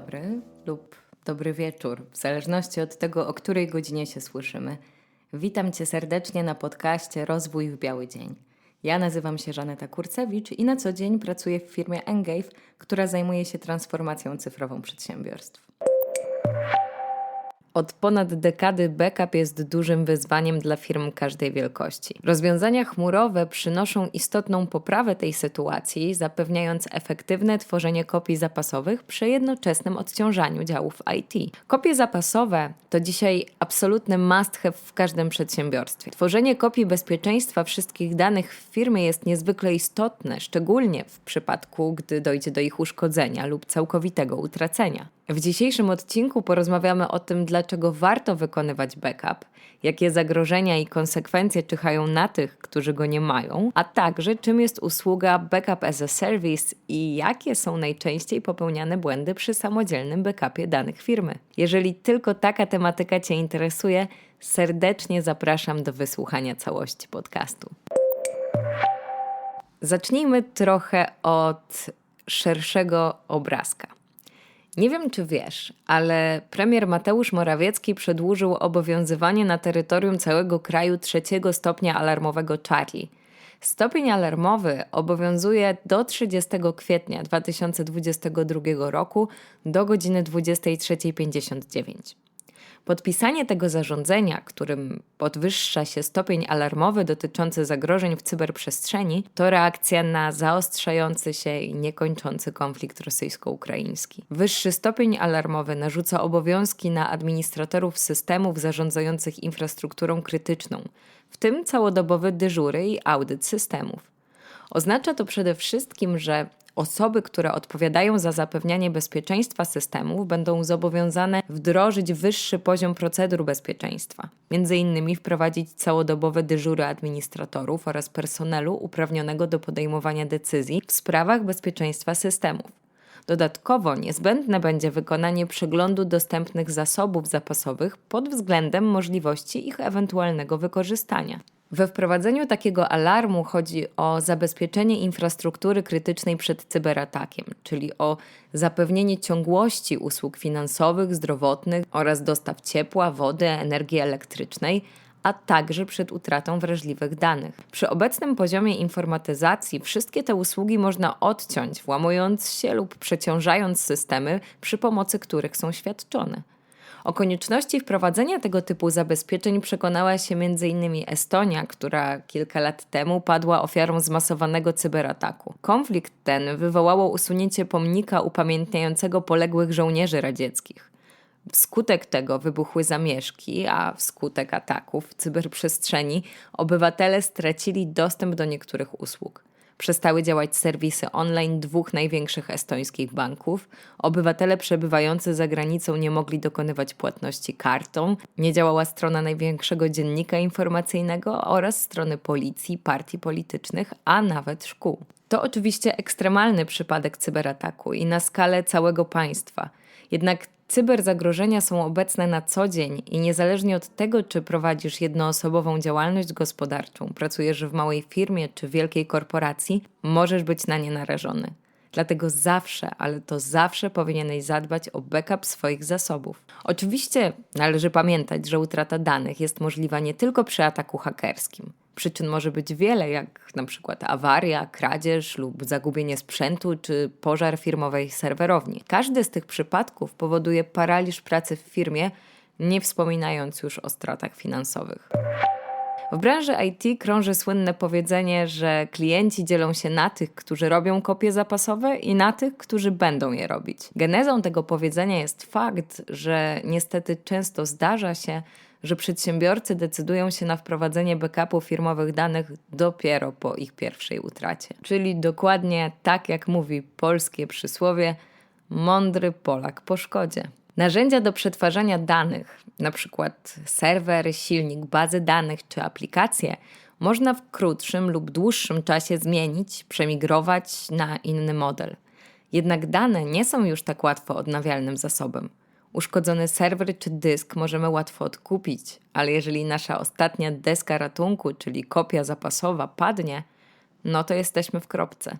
Dobry lub dobry wieczór, w zależności od tego, o której godzinie się słyszymy. Witam Cię serdecznie na podcaście Rozwój w Biały Dzień. Ja nazywam się Żaneta Kurcewicz i na co dzień pracuję w firmie Engave, która zajmuje się transformacją cyfrową przedsiębiorstw. Od ponad dekady backup jest dużym wyzwaniem dla firm każdej wielkości. Rozwiązania chmurowe przynoszą istotną poprawę tej sytuacji, zapewniając efektywne tworzenie kopii zapasowych przy jednoczesnym odciążaniu działów IT. Kopie zapasowe to dzisiaj absolutny must have w każdym przedsiębiorstwie. Tworzenie kopii bezpieczeństwa wszystkich danych w firmie jest niezwykle istotne, szczególnie w przypadku, gdy dojdzie do ich uszkodzenia lub całkowitego utracenia. W dzisiejszym odcinku porozmawiamy o tym, dlaczego warto wykonywać backup, jakie zagrożenia i konsekwencje czyhają na tych, którzy go nie mają, a także czym jest usługa Backup as a Service i jakie są najczęściej popełniane błędy przy samodzielnym backupie danych firmy. Jeżeli tylko taka tematyka Cię interesuje, serdecznie zapraszam do wysłuchania całości podcastu. Zacznijmy trochę od szerszego obrazka. Nie wiem, czy wiesz, ale premier Mateusz Morawiecki przedłużył obowiązywanie na terytorium całego kraju trzeciego stopnia alarmowego Charlie. Stopień alarmowy obowiązuje do 30 kwietnia 2022 roku do godziny 23.59. Podpisanie tego zarządzenia, którym podwyższa się stopień alarmowy dotyczący zagrożeń w cyberprzestrzeni, to reakcja na zaostrzający się i niekończący konflikt rosyjsko-ukraiński. Wyższy stopień alarmowy narzuca obowiązki na administratorów systemów zarządzających infrastrukturą krytyczną, w tym całodobowe dyżury i audyt systemów. Oznacza to przede wszystkim, że Osoby, które odpowiadają za zapewnianie bezpieczeństwa systemów, będą zobowiązane wdrożyć wyższy poziom procedur bezpieczeństwa, między innymi wprowadzić całodobowe dyżury administratorów oraz personelu uprawnionego do podejmowania decyzji w sprawach bezpieczeństwa systemów. Dodatkowo niezbędne będzie wykonanie przeglądu dostępnych zasobów zapasowych pod względem możliwości ich ewentualnego wykorzystania. We wprowadzeniu takiego alarmu chodzi o zabezpieczenie infrastruktury krytycznej przed cyberatakiem, czyli o zapewnienie ciągłości usług finansowych, zdrowotnych oraz dostaw ciepła, wody, energii elektrycznej, a także przed utratą wrażliwych danych. Przy obecnym poziomie informatyzacji wszystkie te usługi można odciąć, włamując się lub przeciążając systemy, przy pomocy których są świadczone. O konieczności wprowadzenia tego typu zabezpieczeń przekonała się m.in. Estonia, która kilka lat temu padła ofiarą zmasowanego cyberataku. Konflikt ten wywołało usunięcie pomnika upamiętniającego poległych żołnierzy radzieckich. Wskutek tego wybuchły zamieszki, a wskutek ataków w cyberprzestrzeni obywatele stracili dostęp do niektórych usług. Przestały działać serwisy online dwóch największych estońskich banków. Obywatele przebywający za granicą nie mogli dokonywać płatności kartą. Nie działała strona największego dziennika informacyjnego oraz strony policji, partii politycznych, a nawet szkół. To oczywiście ekstremalny przypadek cyberataku i na skalę całego państwa. Jednak Cyberzagrożenia są obecne na co dzień i niezależnie od tego, czy prowadzisz jednoosobową działalność gospodarczą, pracujesz w małej firmie czy wielkiej korporacji, możesz być na nie narażony. Dlatego zawsze, ale to zawsze powinieneś zadbać o backup swoich zasobów. Oczywiście należy pamiętać, że utrata danych jest możliwa nie tylko przy ataku hakerskim. Przyczyn może być wiele, jak na przykład awaria, kradzież lub zagubienie sprzętu czy pożar firmowej serwerowni. Każdy z tych przypadków powoduje paraliż pracy w firmie, nie wspominając już o stratach finansowych. W branży IT krąży słynne powiedzenie, że klienci dzielą się na tych, którzy robią kopie zapasowe i na tych, którzy będą je robić. Genezą tego powiedzenia jest fakt, że niestety często zdarza się, że przedsiębiorcy decydują się na wprowadzenie backupu firmowych danych dopiero po ich pierwszej utracie. Czyli dokładnie tak jak mówi polskie przysłowie: mądry Polak po szkodzie. Narzędzia do przetwarzania danych, np. serwer, silnik bazy danych czy aplikacje, można w krótszym lub dłuższym czasie zmienić, przemigrować na inny model. Jednak dane nie są już tak łatwo odnawialnym zasobem. Uszkodzony serwer czy dysk możemy łatwo odkupić, ale jeżeli nasza ostatnia deska ratunku, czyli kopia zapasowa, padnie, no to jesteśmy w kropce.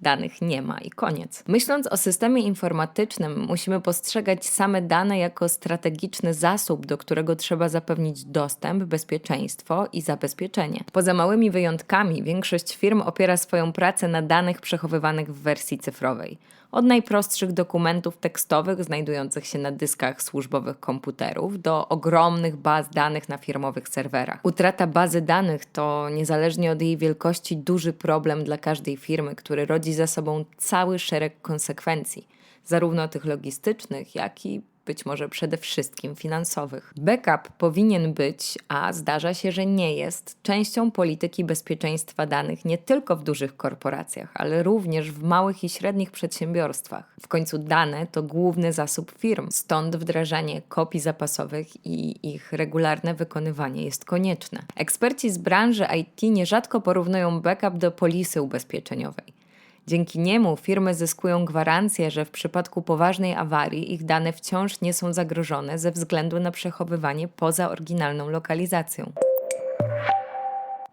danych nie ma i koniec. Myśląc o systemie informatycznym, musimy postrzegać same dane jako strategiczny zasób, do którego trzeba zapewnić dostęp, bezpieczeństwo i zabezpieczenie. Poza małymi wyjątkami, większość firm opiera swoją pracę na danych przechowywanych w wersji cyfrowej. Od najprostszych dokumentów tekstowych znajdujących się na dyskach służbowych komputerów do ogromnych baz danych na firmowych serwerach. Utrata bazy danych to niezależnie od jej wielkości duży problem dla każdej firmy, który rodzi za sobą cały szereg konsekwencji, zarówno tych logistycznych, jak i być może przede wszystkim finansowych. Backup powinien być, a zdarza się, że nie jest, częścią polityki bezpieczeństwa danych nie tylko w dużych korporacjach, ale również w małych i średnich przedsiębiorstwach. W końcu dane to główny zasób firm, stąd wdrażanie kopii zapasowych i ich regularne wykonywanie jest konieczne. Eksperci z branży IT nierzadko porównują backup do polisy ubezpieczeniowej. Dzięki niemu firmy zyskują gwarancję, że w przypadku poważnej awarii ich dane wciąż nie są zagrożone ze względu na przechowywanie poza oryginalną lokalizacją.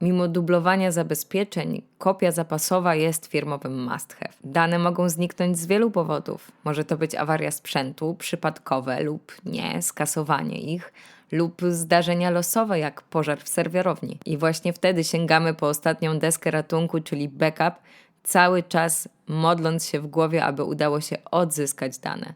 Mimo dublowania zabezpieczeń, kopia zapasowa jest firmowym must have. Dane mogą zniknąć z wielu powodów. Może to być awaria sprzętu, przypadkowe lub nie, skasowanie ich, lub zdarzenia losowe, jak pożar w serwerowni. I właśnie wtedy sięgamy po ostatnią deskę ratunku, czyli backup, cały czas modląc się w głowie, aby udało się odzyskać dane.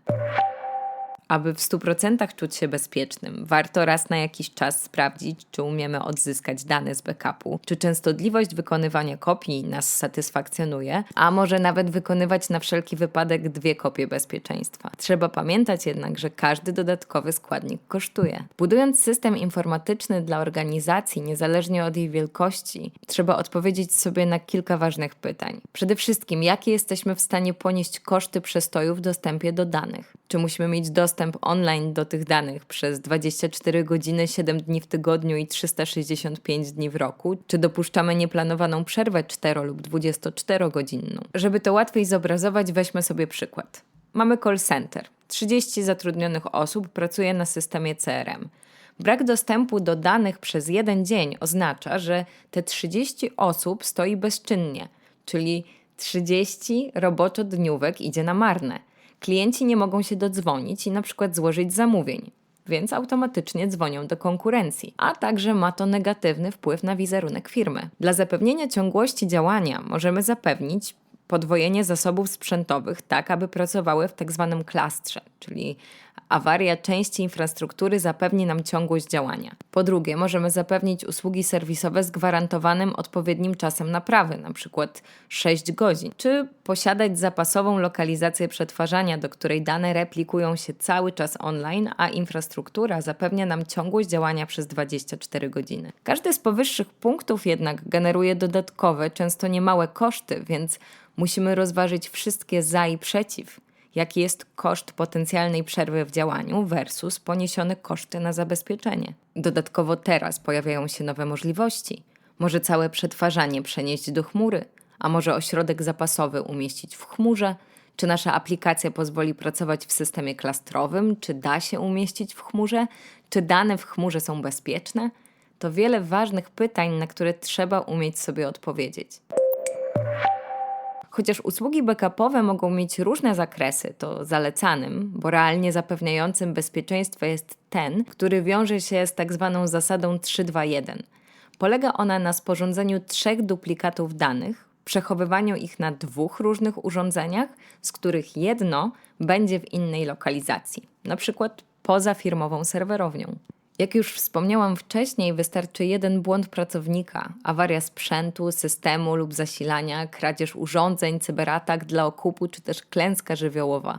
Aby w 100% czuć się bezpiecznym, warto raz na jakiś czas sprawdzić, czy umiemy odzyskać dane z backupu, czy częstotliwość wykonywania kopii nas satysfakcjonuje, a może nawet wykonywać na wszelki wypadek dwie kopie bezpieczeństwa. Trzeba pamiętać jednak, że każdy dodatkowy składnik kosztuje. Budując system informatyczny dla organizacji, niezależnie od jej wielkości, trzeba odpowiedzieć sobie na kilka ważnych pytań. Przede wszystkim, jakie jesteśmy w stanie ponieść koszty przestoju w dostępie do danych? Czy musimy mieć dostęp online do tych danych przez 24 godziny, 7 dni w tygodniu i 365 dni w roku? Czy dopuszczamy nieplanowaną przerwę 4 lub 24-godzinną? Żeby to łatwiej zobrazować, weźmy sobie przykład. Mamy call center. 30 zatrudnionych osób pracuje na systemie CRM. Brak dostępu do danych przez jeden dzień oznacza, że te 30 osób stoi bezczynnie, czyli 30 roboczo-dniówek idzie na marne. Klienci nie mogą się dodzwonić i na przykład złożyć zamówień, więc automatycznie dzwonią do konkurencji, a także ma to negatywny wpływ na wizerunek firmy. Dla zapewnienia ciągłości działania możemy zapewnić podwojenie zasobów sprzętowych tak, aby pracowały w tak zwanym klastrze, czyli awaria części infrastruktury zapewni nam ciągłość działania. Po drugie, możemy zapewnić usługi serwisowe z gwarantowanym odpowiednim czasem naprawy, np. 6 godzin, czy posiadać zapasową lokalizację przetwarzania, do której dane replikują się cały czas online, a infrastruktura zapewnia nam ciągłość działania przez 24 godziny. Każdy z powyższych punktów jednak generuje dodatkowe, często niemałe koszty, więc musimy rozważyć wszystkie za i przeciw jaki jest koszt potencjalnej przerwy w działaniu versus poniesione koszty na zabezpieczenie. Dodatkowo teraz pojawiają się nowe możliwości. Może całe przetwarzanie przenieść do chmury, a może ośrodek zapasowy umieścić w chmurze, czy nasza aplikacja pozwoli pracować w systemie klastrowym, czy da się umieścić w chmurze, czy dane w chmurze są bezpieczne? To wiele ważnych pytań, na które trzeba umieć sobie odpowiedzieć. Chociaż usługi backupowe mogą mieć różne zakresy, to zalecanym, bo realnie zapewniającym bezpieczeństwo jest ten, który wiąże się z tak zwaną zasadą 321. Polega ona na sporządzeniu trzech duplikatów danych, przechowywaniu ich na dwóch różnych urządzeniach, z których jedno będzie w innej lokalizacji, na przykład poza firmową serwerownią. Jak już wspomniałam wcześniej, wystarczy jeden błąd pracownika, awaria sprzętu, systemu lub zasilania, kradzież urządzeń, cyberatak dla okupu czy też klęska żywiołowa.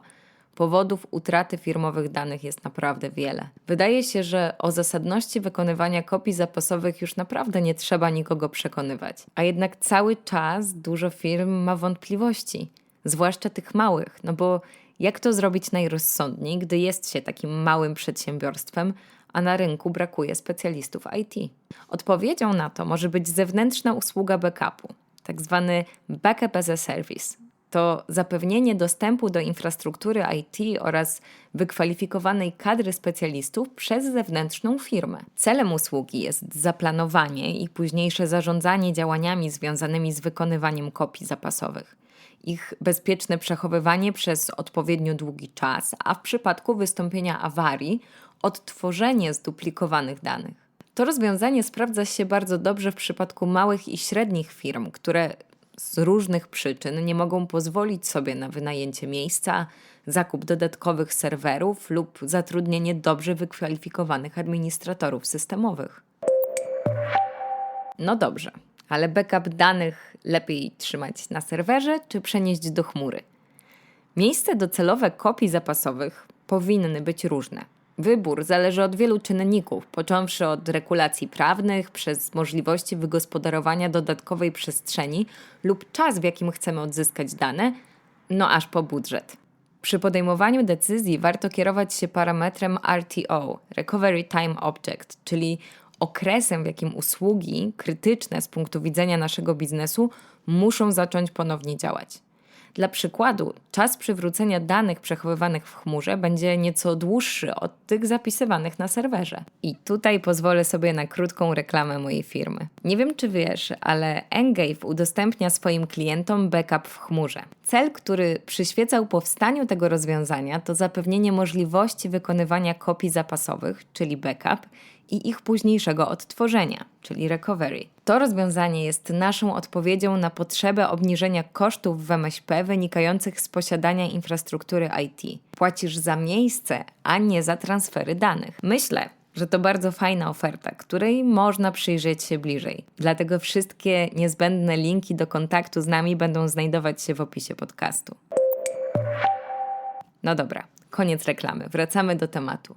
Powodów utraty firmowych danych jest naprawdę wiele. Wydaje się, że o zasadności wykonywania kopii zapasowych już naprawdę nie trzeba nikogo przekonywać. A jednak cały czas dużo firm ma wątpliwości, zwłaszcza tych małych, no bo jak to zrobić najrozsądniej, gdy jest się takim małym przedsiębiorstwem, a na rynku brakuje specjalistów IT. Odpowiedzią na to może być zewnętrzna usługa backupu, tak zwany backup as a service. To zapewnienie dostępu do infrastruktury IT oraz wykwalifikowanej kadry specjalistów przez zewnętrzną firmę. Celem usługi jest zaplanowanie i późniejsze zarządzanie działaniami związanymi z wykonywaniem kopii zapasowych. ich bezpieczne przechowywanie przez odpowiednio długi czas, a w przypadku wystąpienia awarii odtworzenie zduplikowanych danych. To rozwiązanie sprawdza się bardzo dobrze w przypadku małych i średnich firm, które z różnych przyczyn nie mogą pozwolić sobie na wynajęcie miejsca, zakup dodatkowych serwerów lub zatrudnienie dobrze wykwalifikowanych administratorów systemowych. No dobrze, ale backup danych lepiej trzymać na serwerze czy przenieść do chmury? Miejsce docelowe kopii zapasowych powinny być różne. Wybór zależy od wielu czynników, począwszy od regulacji prawnych, przez możliwości wygospodarowania dodatkowej przestrzeni lub czas, w jakim chcemy odzyskać dane, no aż po budżet. Przy podejmowaniu decyzji warto kierować się parametrem RTO Recovery Time Object, czyli okresem, w jakim usługi krytyczne z punktu widzenia naszego biznesu muszą zacząć ponownie działać. Dla przykładu, czas przywrócenia danych przechowywanych w chmurze będzie nieco dłuższy od tych zapisywanych na serwerze. I tutaj pozwolę sobie na krótką reklamę mojej firmy. Nie wiem, czy wiesz, ale Engave udostępnia swoim klientom backup w chmurze. Cel, który przyświecał powstaniu tego rozwiązania, to zapewnienie możliwości wykonywania kopii zapasowych, czyli backup, i ich późniejszego odtworzenia, czyli recovery. To rozwiązanie jest naszą odpowiedzią na potrzebę obniżenia kosztów w MŚP wynikających z posiadania infrastruktury IT. Płacisz za miejsce, a nie za transfery danych. Myślę, że to bardzo fajna oferta, której można przyjrzeć się bliżej. Dlatego wszystkie niezbędne linki do kontaktu z nami będą znajdować się w opisie podcastu. No dobra, koniec reklamy. Wracamy do tematu.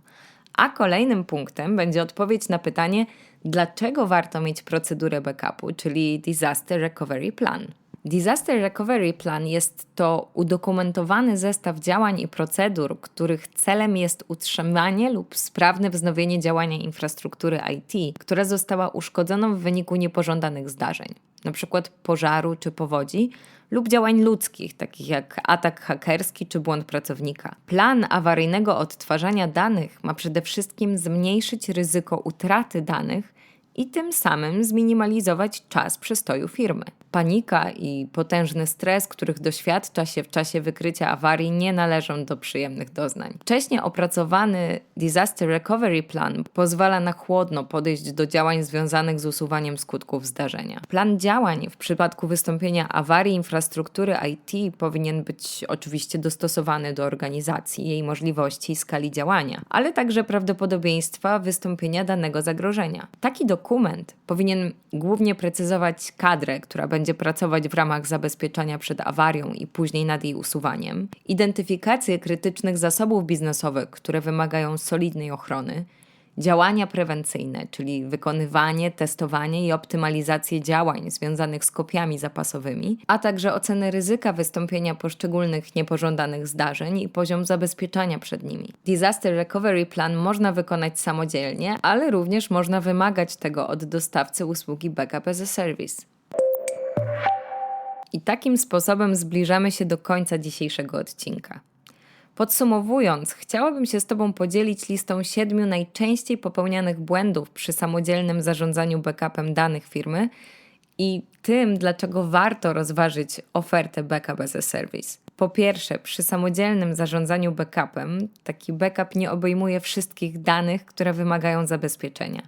A kolejnym punktem będzie odpowiedź na pytanie, dlaczego warto mieć procedurę backupu, czyli Disaster Recovery Plan. Disaster Recovery Plan jest to udokumentowany zestaw działań i procedur, których celem jest utrzymanie lub sprawne wznowienie działania infrastruktury IT, która została uszkodzona w wyniku niepożądanych zdarzeń, np. pożaru czy powodzi, lub działań ludzkich, takich jak atak hakerski czy błąd pracownika. Plan awaryjnego odtwarzania danych ma przede wszystkim zmniejszyć ryzyko utraty danych i tym samym zminimalizować czas przestoju firmy. Panika i potężny stres, których doświadcza się w czasie wykrycia awarii, nie należą do przyjemnych doznań. Wcześniej opracowany Disaster Recovery Plan pozwala na chłodno podejść do działań związanych z usuwaniem skutków zdarzenia. Plan działań w przypadku wystąpienia awarii infrastruktury IT powinien być oczywiście dostosowany do organizacji, jej możliwości i skali działania, ale także prawdopodobieństwa wystąpienia danego zagrożenia. Taki dokument powinien głównie precyzować kadrę, która będzie pracować w ramach zabezpieczania przed awarią i później nad jej usuwaniem, identyfikację krytycznych zasobów biznesowych, które wymagają solidnej ochrony, działania prewencyjne, czyli wykonywanie, testowanie i optymalizację działań związanych z kopiami zapasowymi, a także ocenę ryzyka wystąpienia poszczególnych niepożądanych zdarzeń i poziom zabezpieczania przed nimi. Disaster Recovery Plan można wykonać samodzielnie, ale również można wymagać tego od dostawcy usługi Backup as a Service. I takim sposobem zbliżamy się do końca dzisiejszego odcinka. Podsumowując, chciałabym się z Tobą podzielić listą siedmiu najczęściej popełnianych błędów przy samodzielnym zarządzaniu backupem danych firmy i tym, dlaczego warto rozważyć ofertę Backup as a Service. Po pierwsze, przy samodzielnym zarządzaniu backupem taki backup nie obejmuje wszystkich danych, które wymagają zabezpieczenia.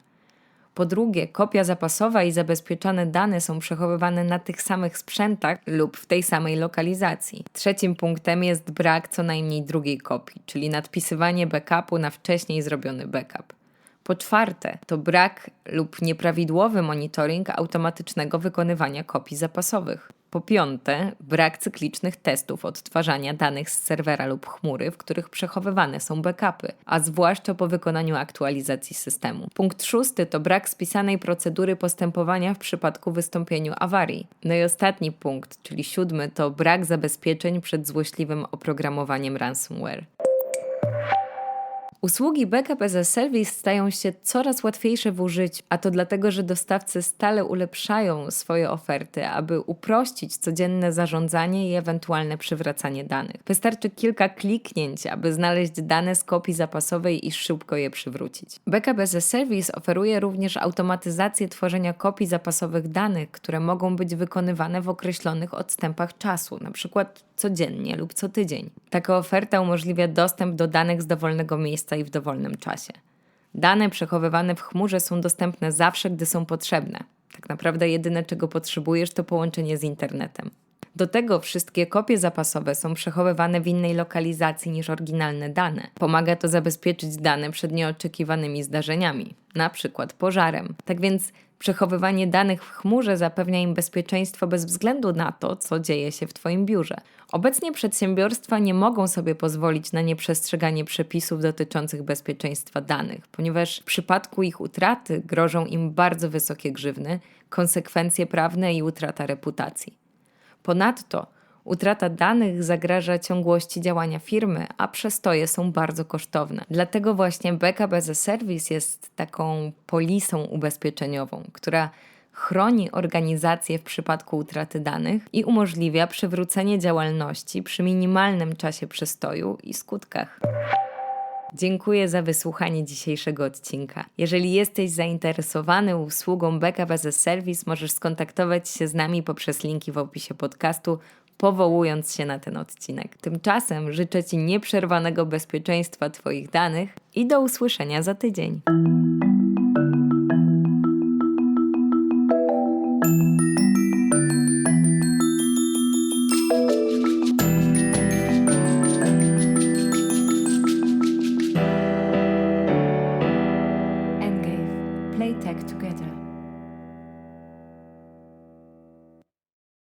Po drugie, kopia zapasowa i zabezpieczone dane są przechowywane na tych samych sprzętach lub w tej samej lokalizacji. Trzecim punktem jest brak co najmniej drugiej kopii, czyli nadpisywanie backupu na wcześniej zrobiony backup. Po czwarte, to brak lub nieprawidłowy monitoring automatycznego wykonywania kopii zapasowych. Po piąte, brak cyklicznych testów odtwarzania danych z serwera lub chmury, w których przechowywane są backupy, a zwłaszcza po wykonaniu aktualizacji systemu. Punkt szósty to brak spisanej procedury postępowania w przypadku wystąpienia awarii. No i ostatni punkt, czyli siódmy, to brak zabezpieczeń przed złośliwym oprogramowaniem ransomware. Usługi Backup as a Service stają się coraz łatwiejsze w użyciu, a to dlatego, że dostawcy stale ulepszają swoje oferty, aby uprościć codzienne zarządzanie i ewentualne przywracanie danych. Wystarczy kilka kliknięć, aby znaleźć dane z kopii zapasowej i szybko je przywrócić. Backup as a Service oferuje również automatyzację tworzenia kopii zapasowych danych, które mogą być wykonywane w określonych odstępach czasu, np. codziennie lub co tydzień. Taka oferta umożliwia dostęp do danych z dowolnego miejsca i w dowolnym czasie. Dane przechowywane w chmurze są dostępne zawsze, gdy są potrzebne. Tak naprawdę jedyne, czego potrzebujesz, to połączenie z internetem. Do tego wszystkie kopie zapasowe są przechowywane w innej lokalizacji niż oryginalne dane. Pomaga to zabezpieczyć dane przed nieoczekiwanymi zdarzeniami, na przykład pożarem. Tak więc przechowywanie danych w chmurze zapewnia im bezpieczeństwo bez względu na to, co dzieje się w Twoim biurze. Obecnie przedsiębiorstwa nie mogą sobie pozwolić na nieprzestrzeganie przepisów dotyczących bezpieczeństwa danych, ponieważ w przypadku ich utraty grożą im bardzo wysokie grzywny, konsekwencje prawne i utrata reputacji. Ponadto utrata danych zagraża ciągłości działania firmy, a przestoje są bardzo kosztowne. Dlatego właśnie Backup as a Service jest taką polisą ubezpieczeniową, która chroni organizację w przypadku utraty danych i umożliwia przywrócenie działalności przy minimalnym czasie przestoju i skutkach. Dziękuję za wysłuchanie dzisiejszego odcinka. Jeżeli jesteś zainteresowany usługą Backup as a Service, możesz skontaktować się z nami poprzez linki w opisie podcastu, powołując się na ten odcinek. Tymczasem życzę Ci nieprzerwanego bezpieczeństwa Twoich danych i do usłyszenia za tydzień.